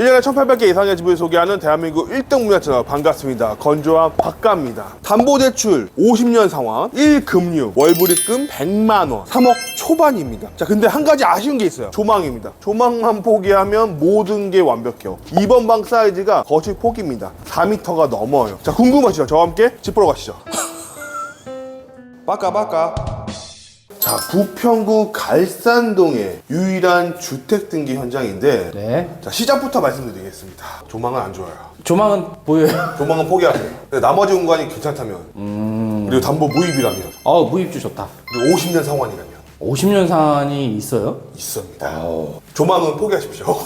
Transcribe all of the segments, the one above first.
1년에 1,800개 이상의 집을 소개하는 대한민국 1등 문화 채널 반갑습니다. 건조한 박가입니다. 담보대출 50년 상환, 1금융, 월불입금 100만 원, 3억 초반입니다. 자, 근데 한 가지 아쉬운 게 있어요. 조망입니다. 조망만 포기하면 모든 게 완벽해요. 2번 방 사이즈가 거실 폭입니다. 4m가 넘어요. 자, 궁금하시죠? 저와 함께 집 보러 가시죠. 빠까 빠까. 자, 부평구 갈산동의 유일한 주택 등기 현장인데 네. 자, 시작부터 말씀드리겠습니다. 조망은 안 좋아요. 조망은 보여요. 조망은 포기하세요. 근데 나머지 공간이 괜찮다면 그리고 담보 무입이라면 어, 무입주 좋다. 그리고 50년 상환이라면 50년 산이 있어요? 있습니다. 조망은 포기하십시오.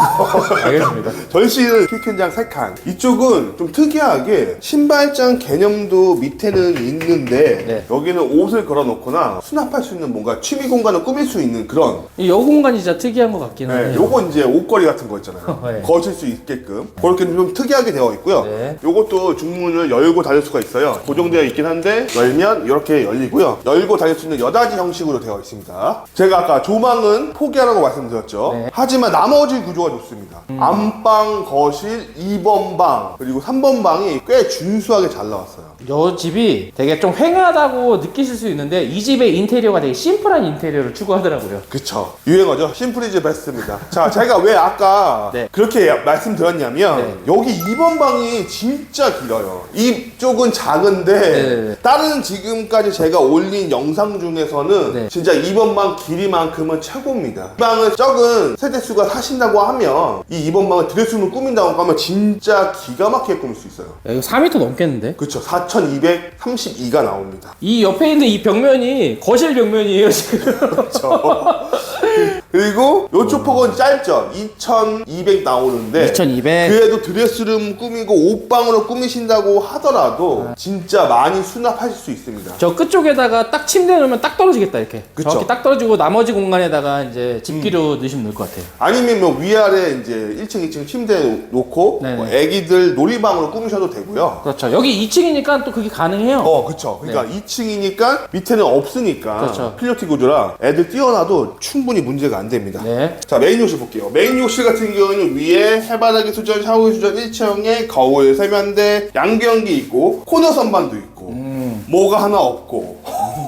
알겠습니다. 전시는 킥현장 3칸. 이쪽은 좀 특이하게 신발장 개념도 밑에는 있는데 네. 여기는 옷을 걸어놓거나 수납할 수 있는 뭔가 취미 공간을 꾸밀 수 있는 그런 이여 공간이 진짜 특이한 것 같긴 네, 하네요. 요거 이제 옷걸이 같은 거 있잖아요. 네. 거실 수 있게끔 그렇게 좀 특이하게 되어 있고요. 네. 요것도 중문을 열고 닫을 수가 있어요. 고정되어 있긴 한데 열면 이렇게 열리고요. 열고 닫을 수 있는 여닫이 형식으로 되어 있습니다. 제가 아까 조망은 포기하라고 말씀드렸죠. 네. 음. 하지만 나머지 구조가 좋습니다. 안방, 거실, 2번 방 그리고 3번 방이 꽤 준수하게 잘 나왔어요. 여 집이 되게 좀 휑하다고 느끼실 수 있는데 이 집의 인테리어가 되게 심플한 인테리어를 추구하더라고요. 그쵸. 유행어죠. 심플이즈 베스트입니다. 자, 제가 왜 아까 네. 그렇게 말씀드렸냐면, 네. 여기 2번 방이 진짜 길어요. 이쪽은 작은데, 네. 다른 지금까지 제가 올린 영상 중에서는 네. 진짜 2번 방 길이만큼은 최고입니다. 이 방을 적은 세대수가 사신다고 하면, 이 2번 방을 드레스룸을 꾸민다고 하면 진짜 기가 막히게 꾸밀 수 있어요. 야, 이거 4m 넘겠는데? 그쵸. 4,232가 나옵니다. 이 옆에 있는 이 벽면이 거실 벽면이에요, 지금. 그렇죠. 그리고 요쪽 폭은 짧죠. 2,200 나오는데 2200. 그래도 드레스룸 꾸미고 옷방으로 꾸미신다고 하더라도 진짜 많이 수납하실 수 있습니다. 저 끝쪽에다가 딱 침대 넣으면 딱 떨어지겠다, 이렇게. 그쵸. 정확히 딱 떨어지고 나머지 공간에다가 이제 집기로 넣으시면 될 것 같아요. 아니면 뭐 위아래 이제 1층, 2층 침대 놓고 네네. 뭐 애기들 놀이방으로 꾸미셔도 되고요. 그렇죠. 여기 2층이니까 또 그게 가능해요. 어, 그쵸. 그러니까 2층이니까 밑에는 없으니까 그렇죠. 필로티 구조라 애들 띄워놔도 충분히 문제가 안 됩니다. 네. 자 메인 욕실 볼게요 메인 욕실 같은 경우는 위에 해바라기 수전 샤워 수전 1층에 거울 세면대 양변기 있고 코너 선반도 있고 뭐가 하나 없고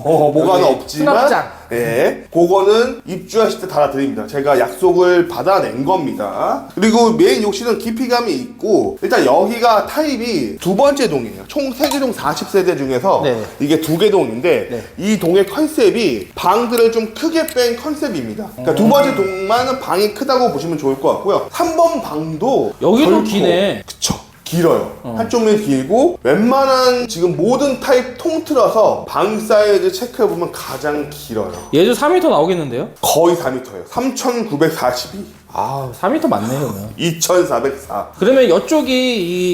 어, 뭐가 하나 없지만 수납장. 예, 그거는 입주하실 때 달아드립니다. 제가 약속을 받아낸 겁니다. 그리고 메인 욕실은 깊이감이 있고, 일단 여기가 타입이 두 번째 동이에요. 총 세 개 동 40세대 중에서 네. 이게 두 개 동인데, 네. 이 동의 컨셉이 방들을 좀 크게 뺀 컨셉입니다. 그러니까 두 번째 동만은 방이 크다고 보시면 좋을 것 같고요. 3번 방도 여기도 결코- 기네. 그쵸. 길어요. 한쪽면 길고 웬만한 지금 모든 타입 통틀어서 방 사이즈 체크해 보면 가장 길어요. 얘도 4m 나오겠는데요? 거의 4m예요. 3,942, 아, 4m 맞네요, 그러면. 2,404. 그러면 이쪽이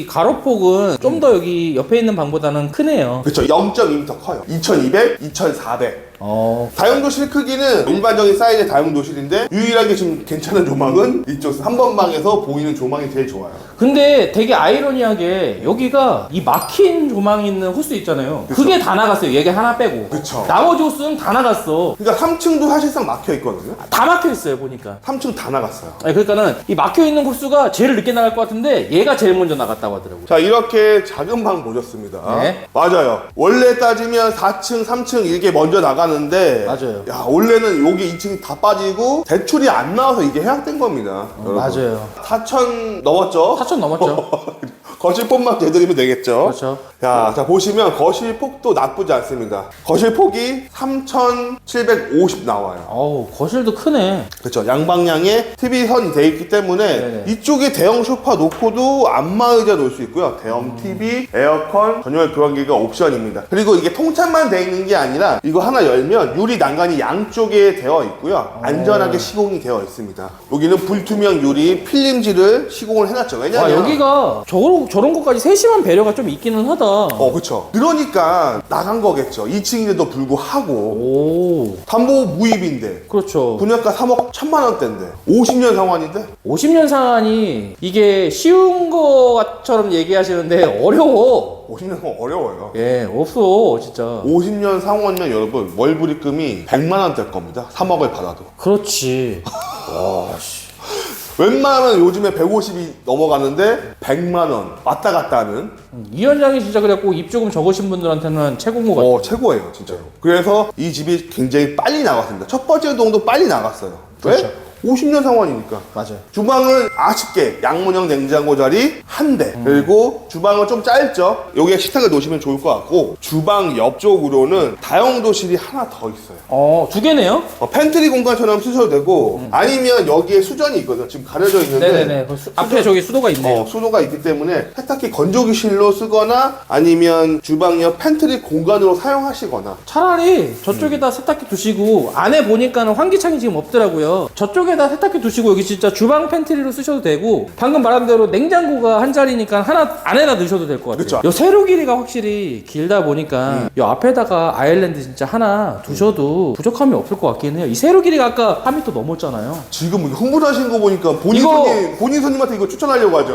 이 가로폭은 좀 더 여기 옆에 있는 방보다는 크네요. 그쵸. 0.2m 커요. 2,200, 2,400. 어. 다용도실 크기는 일반적인 사이즈의 다용도실인데 유일하게 지금 괜찮은 조망은 이쪽 3번 방에서 보이는 조망이 제일 좋아요. 근데 되게 아이러니하게 여기가 이 막힌 조망이 있는 호스 있잖아요. 그게다 나갔어요. 얘가 하나 빼고. 그쵸. 나머지 호스는 다 나갔어. 그러니까 3층도 사실상 막혀 있거든요. 다 막혀 있어요, 보니까. 3층 다 나갔어요. 아니, 그러니까는 이 막혀 있는 호스가 제일 늦게 나갈 것 같은데 얘가 제일 먼저 나갔다고 하더라고요. 자 이렇게 작은 방 보셨습니다. 네. 맞아요. 원래 따지면 4층, 3층 이게 먼저 나가는데 맞아요. 야 원래는 여기 2층이 다 빠지고 대출이 안 나와서 이게 해약된 겁니다. 여러분. 맞아요. 4천 넘었죠? 4천 넘었죠. 거실 폭만 대드리면 되겠죠? 그렇죠. 자, 자 보시면 거실 폭도 나쁘지 않습니다. 거실 폭이 3,750 나와요. 어우, 거실도 크네. 그렇죠. 양방향에 TV 선이 돼 있기 때문에 네네. 이쪽에 대형 소파 놓고도 안마의자 놓을 수 있고요. 대형 TV, 에어컨, 전용 교환기가 옵션입니다. 그리고 이게 통창만 돼 있는 게 아니라 이거 하나 열면 유리 난간이 양쪽에 되어 있고요. 안전하게 시공이 되어 있습니다. 여기는 불투명 유리 필름지를 시공을 해놨죠. 와, 왜냐면 여기가 저런, 저런 것까지 세심한 배려가 좀 있기는 하다. 어, 그쵸. 그러니까 나간 거겠죠. 2층인데도 불구하고. 오, 담보 무입인데. 그렇죠. 분양가 3억 1천만 원대인데. 50년 상환인데. 50년 상한이 이게 쉬운 것처럼 얘기하시는데 어려워. 50년 상환 어려워요. 예, 없어, 진짜. 50년 상환이면 여러분 월불입금이 100만 원대일 겁니다. 3억을 받아도. 그렇지. 와, 씨. 웬만하면 요즘에 150이 넘어가는데 100만 원 왔다 갔다 하는 이 현장이 진짜 그래갖고 입 조금 적으신 분들한테는 최고인 것 같아요. 어, 최고예요, 진짜로. 그래서 이 집이 굉장히 빨리 나갔습니다. 첫 번째 동도 빨리 나갔어요. 왜? 그렇죠. 50년 상환이니까. 맞아요. 주방은 아쉽게 양문형 냉장고 자리 한 대. 그리고 주방은 좀 짧죠. 여기에 식탁을 놓으시면 좋을 것 같고 주방 옆쪽으로는 다용도실이 하나 더 있어요. 어, 두 개네요? 어, 팬트리 공간처럼 쓰셔도 되고 아니면 여기에 수전이 있거든요. 지금 가려져 있는데 음. 네네네. 그 수- 앞에 저기 수도가 있네요. 어, 수도가 있기 때문에 세탁기 건조기실로 쓰거나 아니면 주방 옆 팬트리 공간으로 사용하시거나 차라리 저쪽에다 세탁기 두시고 안에 보니까는 환기창이 지금 없더라고요. 저쪽에 다 세탁기 두시고 여기 진짜 주방 팬트리로 쓰셔도 되고 방금 말한 대로 냉장고가 한 자리니까 하나 안에다 넣으셔도 될 것 같아요. 그쵸. 요 세로 길이가 확실히 길다 보니까 요 앞에다가 아일랜드 진짜 하나 두셔도 부족함이 없을 것 같긴 해요. 이 세로 길이가 아까 4m 넘었잖아요. 지금 이거 흥분하신 거 보니까 본인 이거- 예. 손님 본인 손님한테 이거 추천하려고 하죠.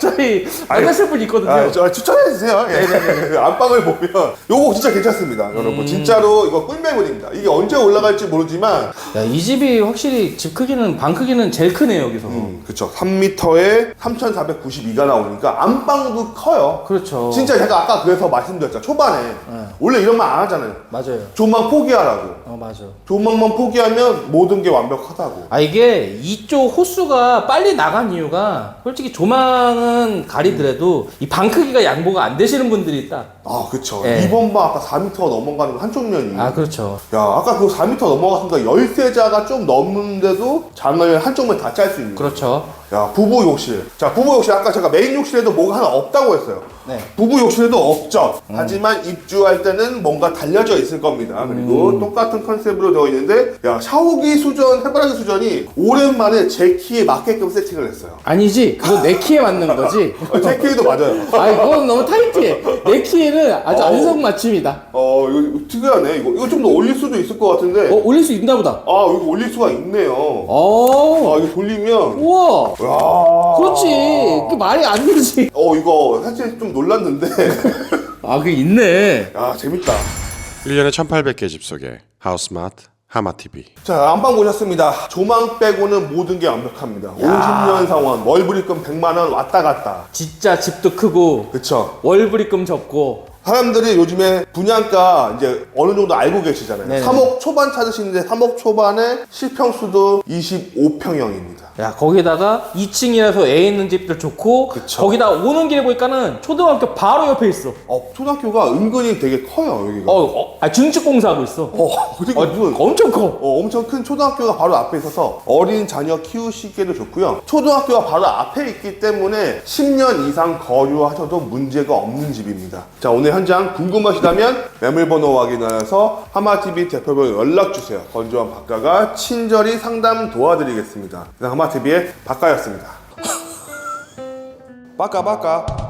저희 만나실 분 있거든요. 아, 저 추천해 주세요. 예. 안방을 보면 요거 진짜 괜찮습니다, 음. 여러분. 진짜로 이거 꿀매물입니다. 이게 언제 올라갈지 모르지만 야, 이 집이 확실히 집 크기는 방 크기는 제일 크네요 여기서. 음, 그쵸. 3m에 3,492가 나오니까 안방도 커요. 그렇죠. 진짜 제가 아까 그래서 말씀드렸죠. 초반에 원래 이런 말 안 하잖아요. 맞아요. 조망 포기하라고. 어 맞아. 조망만 포기하면 모든 게 완벽하다고. 아 이게 이쪽 호수가 빨리 나간 이유가 솔직히 조망은 가리더라도 이 방 크기가 양보가 안 되시는 분들이 있다. 아, 그쵸. 예. 이번 방 아까 4m가 넘어가는 거 한쪽 면이. 아 그렇죠. 야, 아까 그 4m 넘어갔으니까 열세자가 좀 넘는 데도 장을 한쪽 면다짤 수 있는. 그렇죠. 야, 부부 욕실. 자, 부부 욕실. 아까 제가 메인 욕실에도 뭐가 하나 없다고 했어요. 네. 부부 욕실에도 없죠. 하지만 입주할 때는 뭔가 달려져 있을 겁니다. 그리고 똑같은 컨셉으로 되어 있는데, 야, 샤워기 수전, 해바라기 수전이 오랜만에 제 키에 맞게끔 세팅을 했어요. 아니지 그거 내 키에 맞는 거지. 어, 제 키에도 맞아요. 아 이건 너무 타이트해. 내 키에는 아주 어. 안성맞춤이다. 어, 이거, 이거 특이하네. 이거, 이거 좀 더 올릴 수도 있을 것 같은데. 어 올릴 수 있나 보다. 아, 이거 올릴 수가 있네요. 어. 아, 이거 돌리면. 우와. 야 그렇지. 그 말이 안 되지. 어, 이거 사실 좀 놀랐는데. 아 그게 있네. 야, 재밌다. 1년에 1800개 집 속에 하우스마트 하마TV 자, 안방 보셨습니다. 조망 빼고는 모든 게 완벽합니다. 50년 상환, 월불입금 100만원 왔다 갔다. 진짜 집도 크고 그쵸. 월불입금 적고 사람들이 요즘에 분양가 이제 어느 정도 알고 계시잖아요. 네네. 3억 초반 찾으시는데 3억 초반에 실평수도 25평형입니다. 야 거기다가 2층이라서 애 있는 집들 좋고 그쵸. 거기다 오는 길에 보니까는 초등학교 바로 옆에 있어. 어, 초등학교가 은근히 되게 커요, 여기가. 어, 어 아, 증축 공사하고 있어. 어, 그리고 어, 무슨 엄청 커. 어, 엄청 큰 초등학교가 바로 앞에 있어서 어린 자녀 키우시기에도 좋고요. 초등학교가 바로 앞에 있기 때문에 10년 이상 거주하셔도 문제가 없는 집입니다. 자, 오늘 현장 궁금하시다면 매물번호 확인하여서 하마TV 대표번호 연락주세요. 건조한 박가가 친절히 상담 도와드리겠습니다. 하마TV의 박가였습니다. 빠까 빠까.